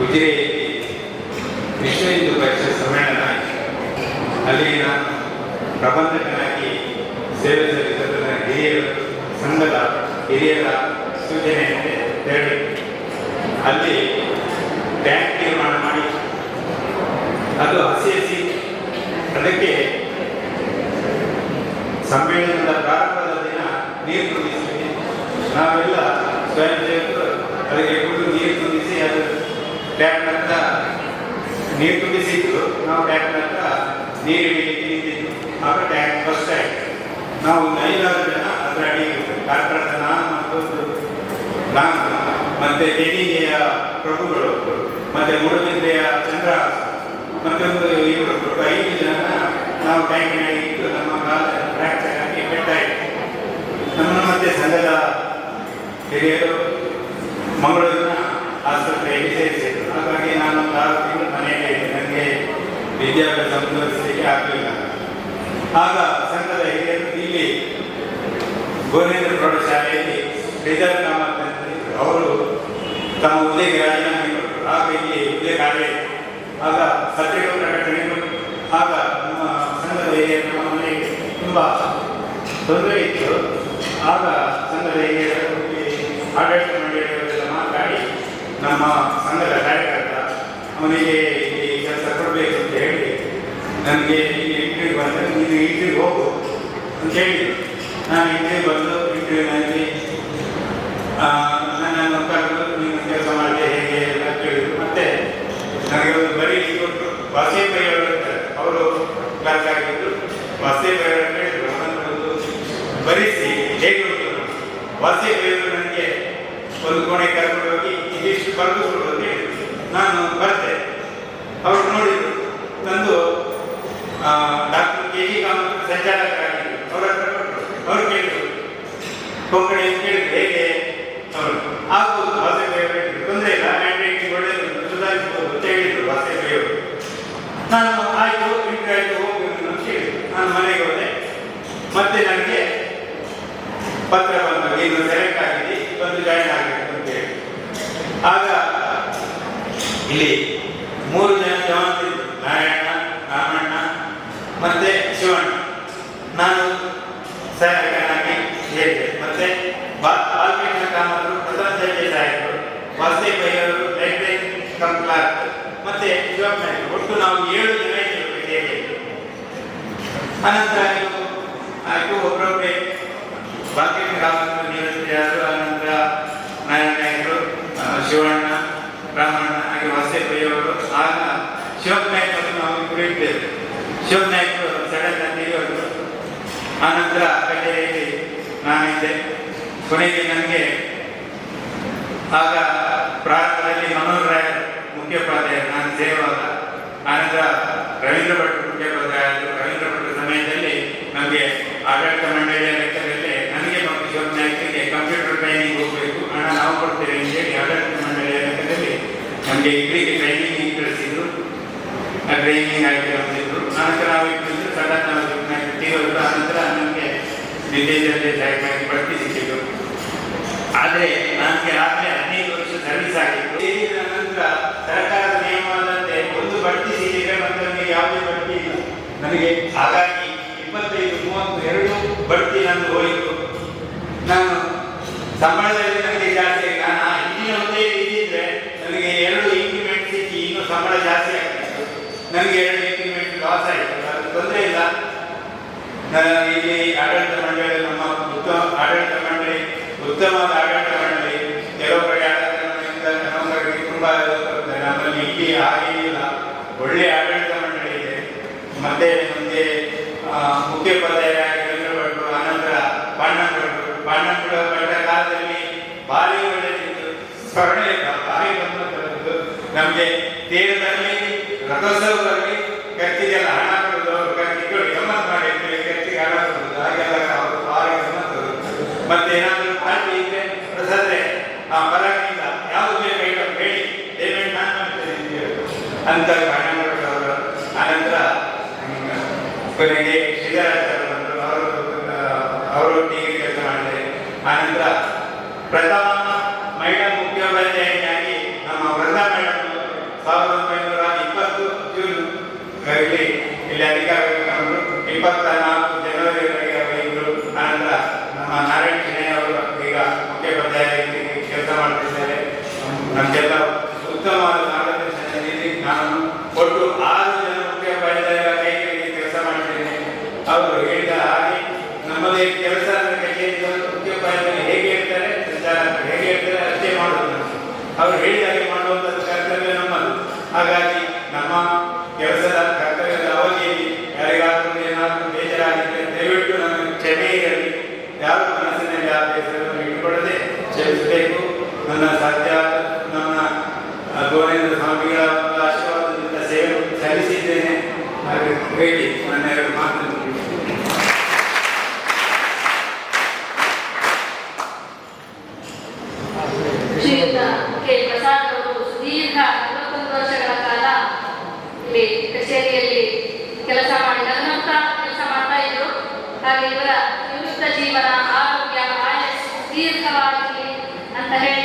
ಉಜಿರೆಯಲ್ಲಿ ವಿಶ್ವ ಹಿಂದೂ ಪರಿಷತ್ ಸಮ್ಮೇಳನ ಆಯಿತು ಅಲ್ಲಿ ನಾನು ಪ್ರಬಂಧಕನಾಗಿ ಸೇವೆ ಸಲ್ಲಿಸಲು ಹಿರಿಯರು ಸಂಘದ ಹಿರಿಯರ ಸೂಚನೆಯಂತೆ ತೆರಳಿ ಅಲ್ಲಿ ಟ್ಯಾಂಕ್ ನಿರ್ಮಾಣ ಮಾಡಿ ಅದು ಹಸಿ ಹಸಿ ಅದಕ್ಕೆ ಸಮ್ಮೇಳನದ ಪ್ರಾರಂಭದ ದಿನ ನೀರು ಕುಡಿಸಿ ನಾವೆಲ್ಲ ಸ್ವಯಂ ಸೇವಕರು ಅದಕ್ಕೆ ಕುಡಿದು ನೀರು ತುಂಬಿಸಿ ಅದು ಟ್ಯಾಂಕ್ ಅಂತ ನೀರು ತುಂಬಿಸಿತ್ತು ನಾವು ಟ್ಯಾಂಕ್ ಅಂತ ನೀರು ಹಿಡಿಲಿಕ್ಕೆ ನಿಂತಿದ್ದು ಆಗ ಟ್ಯಾಂಕ್ ಫಸ್ಟ್ ಆಯ್ತು ನಾವು ಒಂದು ಐದಾರು ಜನ ಅದರ ಅಡಿ ಡಾಕ್ಟರ್ ನಾನು ಮತ್ತೊಂದು ನಾನು, ಮತ್ತೆ ದೇವಿಯ ಪ್ರಭುಗಳು ಮತ್ತೆ ಮುಡುಬಿದ್ರೆಯ ಚಂದ್ರ ಮತ್ತೊಂದು ಇವರು ಒಟ್ಟು ಐದು ಜನ ನಾವು ಟ್ಯಾಂಕಿನಲ್ಲಿ ಇಟ್ಟು ನಮ್ಮ ಕಾಲ ಫ್ರಾಕ್ಚರ್ ಆಗಿ ಪೆಟ್ಟಾಯಿತು ನಮ್ಮನ್ನು ಮತ್ತೆ ಸಂಘದ ಹಿರಿಯರು ಮಂಗಳೂರಿನ ಆಸ್ಪತ್ರೆಯಲ್ಲಿ ಸೇರಿಸಿದರು ಹಾಗಾಗಿ ನಾನು ಆರು ತಿಂಗಳು ಮನೆಯಲ್ಲೇ ನನಗೆ ವಿದ್ಯಾಭ್ಯಾಸ ಮುಂದುವರಿಸಲಿಕ್ಕೆ ಆಗಲಿಲ್ಲ. ಆಗ ಸಂಘದ ಹಿರಿಯರು ಇಲ್ಲಿ ಗೋವಿಂದ್ರ ಪ್ರೌಢಶಾಲೆಯಲ್ಲಿ ರಿಸಲ್ಟ್ ಕಾಮತ್. ಅವರು ತಮ್ಮ ಹುದ್ದೆಗೆ ರಾಜೀನಾಮೆ ಕೊಟ್ಟರು. ಆಗ ಇಲ್ಲಿ ಹುದ್ದೆ ಕಾರ್ಯ. ಆಗ ಪತ್ರಿಕಾ ಪ್ರಕಟಣೆಗಳು ಆಗ ನಮ್ಮ ಸಂಘದ ಹಿರಿಯರು ನಮ್ಮ ಮನೆಗೆ ತುಂಬ ತೊಂದರೆ ಇತ್ತು. ಆಗ ಸಂಘದ ಹಿರಿಯರು ಆಡಳಿತ ಮಂಡಳಿಯವರೆಲ್ಲ ಮಾತಾಡಿ ನಮ್ಮ ಸಂಘದ ಕಾರ್ಯಕರ್ತ ಅವನಿಗೆ ಇಲ್ಲಿ ಕೆಲಸ ಕೊಡಬೇಕು ಅಂತ ಹೇಳಿ ನನಗೆ ಇಲ್ಲಿ ಇಂಟರ್ವ್ಯೂ ಬಂದರೆ ನೀನು ಇಂಟರ್ವ್ಯೂ ಹೋಗು ಅಂತ ಹೇಳಿದರು. ನಾನು ಇಂಟರ್ವ್ಯೂ ಬಂದು ಇಂಟರ್ವ್ಯೂನಲ್ಲಿ ನನ್ನನ್ನು ಕರೆದು ನೀನು ಕೆಲಸ ಮಾಡಿದೆ ಹೇಗೆ ಎಲ್ಲ ಕೇಳಿದರು. ಮತ್ತೆ ನನಗೆ ಒಂದು ಬರೀ ಕೊಟ್ಟು ವಾಸೇಪೈ ಅವರು ಅಂತ ಅವರು ಕ್ಲಾಸ್ ಆಗಿದ್ದು ವಾಸೇಪೈ ಅವರು ಹೇಳಿದ್ರು. ಒಂದು ಬರಿಸಿ ಹೇಗೆ ವಾಸೇಪೈ ಅವರು ನನಗೆ ಒಂದು ಕೋಣೆ ಕರ್ಕೊಂಡು ಹೋಗಿ ಇದಿಷ್ಟು ಬರೆದು ಕೊಡು ಅಂತ ನಾನು ಬರ್ತೆ ಅವರು ನೋಡಿ, ತಂದು ಡಾಕ್ಟರ್ ಕೆ ಜಿ ಕಾಮತ್ ಸಂಚಾಲಕರಾಗಿದ್ದರು. ಅವರ ಹತ್ರ ಅವರು ಕೇಳಿದ್ರು. ಕೊಂಕಣಿ ಕೇಳಿದ್ರು. ಹೇಗೆ? ಅವರು ಆಗ್ಬೋದು ಭಾಷೆ ಹೇಳಿದ್ರು. ತೊಂದರೆ ಇಲ್ಲ. ಹ್ಯಾಂಡ್ ರೈಟಿಂಗ್ ಒಳ್ಳೆಯದು ಸುಧಾರಿಸಬಹುದು ಅಂತ ಹೇಳಿದ್ರು ವಾಸೇಪೈಯವರು ನಾನು, ಆಯ್ತು ಇಂಟರ್ವ್ಯೂ ಆಯ್ತು ಹೋಗ್ಬೇಕು ಅಂತ ಹೇಳಿದ್ರು. ನಾನು ಮನೆಗೆ ಹೋದೆ. ಮತ್ತೆ ನನಗೆ ಪತ್ರ ಬಂದು ಇನ್ನು ಸೆಲೆಕ್ಟ್ ಆಗಿದೆ ಆಗ ಇಲ್ಲಿ ಮೂರು ಜನ ಜವಾನಿದ್ರು ನಾರಾಯಣ, ರಾಮಣ್ಣ, ಮತ್ತೆ ಶಿವಣ್ಣ. ನಾನು ಸಹಾಯಕನಾಗಿ ಹೇಳಿದೆ. ಮತ್ತೆ ಬಾಲಕೃಷ್ಣ ಕಾಮರು ಪ್ರಧಾನ ದರ್ಜೆ ಸಹಾಯಕರು ಬೈಯವರು ಲೈಬ್ರರಿ ಕಮ್ ಮತ್ತೆ ಶಿವಪ್ಪ ಒಟ್ಟು ನಾವು ಏಳು ಜನ ಇದ್ದೇವೆ ಅನಂತರ ಆಯ್ತು. ಒಬ್ಬರೊಬ್ಬರೇ ಬಾಲಕೃಷ್ಣ ಕಾಮರು ನಿವೃತ್ತಿಯಾದರು ಅನಂತರ ನಾರಾಯಣ ನಾಯ್ಕರು ಆ, ಶಿವಣ್ಣ ರಾಮಣ್ಣ ಹಾಗೆ ವಾಸುದೇವಯ್ಯವರು ಆಗ ಶಿವಪ್ಪ ನಾಯ್ಕರು ನಾವು ಇಬ್ಬರು ಇದ್ದೇವೆ ಶಿವಪ್ಪ ನಾಯ್ಕರು ಸಡನ್ ಹೋದರು ಆನಂತರ ಕಚೇರಿಯಲ್ಲಿ ನಾನಿದ್ದೆ. ಕೊನೆಗೆ ನನಗೆ ಆಗ ಪ್ರಾರಂಭದಲ್ಲಿ ಮನೋಹರ್ ರಾಯ್ ಮುಖ್ಯೋಪಾಧ್ಯಾಯ, ನಾನು ಸೇರುವಾಗ ಆನಂತರ ರವೀಂದ್ರ ಭಟ್ ಮುಖ್ಯೋಪಾಧ್ಯಾಯರು ರವೀಂದ್ರ ಭಟ್ ಸಮಯದಲ್ಲಿ ನಮಗೆ ಆಡಳಿತ ಮಂಡಳಿಯ ಲೆಕ್ಕದಲ್ಲಿ ನನಗೆ ಮತ್ತು ಶಿವನಾಯ್ಕರಿಗೆ ನಾಯ್ಕರಿಗೆ ಕಂಪ್ಯೂಟರ್ ಟ್ರೈನಿಂಗ್ ಹೋಗಬೇಕು. ಹಣ ನಾವು ಕೊಡ್ತೇವೆ ಅಂತೇಳಿ ಆಡಳಿತ ಮಂಡಳಿಯ ಲೆಕ್ಕದಲ್ಲಿ ನಮಗೆ ಇಬ್ಬರಿಗೆ ಟ್ರೈನಿಂಗ್ ಕಳಿಸಿದ್ರು. ಆ ಟ್ರೈನಿಂಗ್ ಆಗಿ ಇಬ್ಬರು ಸಡನ್ ನಾವು ತೀರೋದು ಆನಂತರ ನಮಗೆ ವಿದೇಶದಲ್ಲಿ ಸಹಾಯಕರಾಗಿ ಬಡ್ತಿ ಸಿಕ್ಕಿದ್ರು ಆದರೆ ನನಗೆ ಆಗಲೇ ಹದಿನೈದು ವರ್ಷ ಸರ್ವಿಸ್ ಆಗಿತ್ತು ನಂತರ ಸರ್ಕಾರದ ನಿಯಮದಂತೆ ಒಂದು ಬಡ್ತಿ ಸಿಕ್ಕಿದ್ರೆ ಮತ್ತೆ ನನಗೆ ಯಾವುದೇ ಬಡ್ತಿ ಇಲ್ಲ ನನಗೆ ಹಾಗಾಗಿ ಇಪ್ಪತ್ತೈದು ಮೂವತ್ತು ಎರಡು ಬಡ್ತಿ ನಂದು ಹೋಯಿತು ನಾನು ಸಂಬಳದಲ್ಲಿ ನನಗೆ ಜಾಸ್ತಿ ನಾನು ಆ ಹಿಂದಿನ ಹುದ್ದೆ ಇದ್ದಿದ್ರೆ ನನಗೆ ಎರಡು ಇಂಕ್ರಿಮೆಂಟ್ ಸಿಕ್ಕಿ ಇನ್ನೂ ಸಂಬಳ ಜಾಸ್ತಿ ಆಗ್ತಿತ್ತು ನನಗೆ ಎರಡು ಲಾಸ್ ಆಯಿತು. ತೊಂದರೆ ಇಲ್ಲ. ಇಲ್ಲಿ ಆಡಳಿತ ಮಂಡಳಿ, ನಮ್ಮ ಉತ್ತಮ ಆಡಳಿತ ಮಂಡಳಿ, ಉತ್ತಮವಾದ ಆಡಳಿತ ಮಂಡಳಿ, ಕೆಲವು ಕಡೆ ಆಡಳಿತ ಮಂಡಳಿಯಿಂದ ತುಂಬ ನಮ್ಮಲ್ಲಿ ಇಲ್ಲಿ ಹಾಗೆ ಇಲ್ಲ. ಒಳ್ಳೆ ಆಡಳಿತ ಮಂಡಳಿ ಇದೆ. ಮತ್ತೆ ಮುಂದೆ ಮುಖ್ಯೋಪಾಧ್ಯಾಯ ಮುಖ್ಯೋಪಾಧ್ಯಾಯರಾಗಿ ಆನಂತರ ಭಟ್ರು ಪಾಂಡನ್ ಭಟ್ಟ ಕಾಲದಲ್ಲಿ ಭಾರಿ ಒಳ್ಳೆಯದಿತ್ತು ಸ್ಮರಣೆ ಭಾರಿ ಬಂದು. ನಮಗೆ ತೀರದಲ್ಲಿ ರಥೋತ್ಸವ ಬರಲಿ ಖರ್ಚಿಗೆಲ್ಲ ಗಮನ ಮಾಡಿ ಮತ್ತೆ ಅಂತ ಆನಂತರ ಅವರು ಕೆಲಸ ಮಾಡಿದೆ. ಆನಂತರ ಪ್ರಥಮ ಮಹಿಳಾ ಮುಖ್ಯೋಪಾಧ್ಯಾಯಿಯಾಗಿ ನಮ್ಮ ವೃಂದಾ ಮೇಡಮ್ ಸಾವಿರದ ಒಂಬೈನೂರ ಇಪ್ಪತ್ತು ಜೂನ್ ಇಲ್ಲಿ ಇಲ್ಲಿ ಅಧಿಕಾರಿಗಳು ಇಪ್ಪತ್ತ ನಾಲ್ಕು ಜನವರಿವರೆಗೆ ಅವರಿದ್ದರು ನಮ್ಮ ನಾರಾಯಣ ಅವರು ಈಗ ಮುಖ್ಯೋಪಾಧ್ಯಾಯರಾಗಿ ಕೆಲಸ ಮಾಡ್ತಿದ್ದಾರೆ. ನಮಗೆಲ್ಲ ಉತ್ತಮವಾದ ನಾನು ಒಟ್ಟು ಆರು ಜನ ಮುಖ್ಯೋಪಾಧ್ಯಾಯರ ಕೈಗಳಿಗೆ ಕೆಲಸ ಮಾಡಿದ್ದೇನೆ ಅವರು ಹೇಳಿದ ಹಾಗೆ ನಮ್ಮದೇ ಕೆಲಸ ಮುಖ್ಯೋಪಾಧ್ಯಾಯರು ಹೇಗೆ ಅಂತ ಹೇಗೆ ಇರ್ತಾರೆ ಅಷ್ಟೇ ಮಾಡೋದು. ಅವರು ಹೇಳಿದ ಹಾಗೆ ಮಾಡುವಂಥದ್ದು ಕರ್ತವ್ಯ ನಮ್ಮದು. ಹಾಗಾಗಿ ನಮ್ಮ ಗೋರೇಂದ್ರ ಸ್ವಾಮಿಗಳ ಒಂದು ಆಶೀರ್ವಾದದಿಂದ ಸೇವೆ ಸಲ್ಲಿಸಿದ್ದೇನೆ. ಹಾಗೆ ಹೇಳಿ ವರ್ಷಗಳ ಎರಡು ಕಚೇರಿಯಲ್ಲಿ ಕೆಲಸ ಮಾಡಿದ ಕೆಲಸ ಮಾಡ್ತಾ ಇದ್ರು ಹಾಗೆ ಇವರ ನಿವೃತ್ತ ಜೀವನ, ಆರೋಗ್ಯ ಆಯಸ್ ದೀರ್ಘವಾಗಿ ಅಂತ ಹೇಳಿ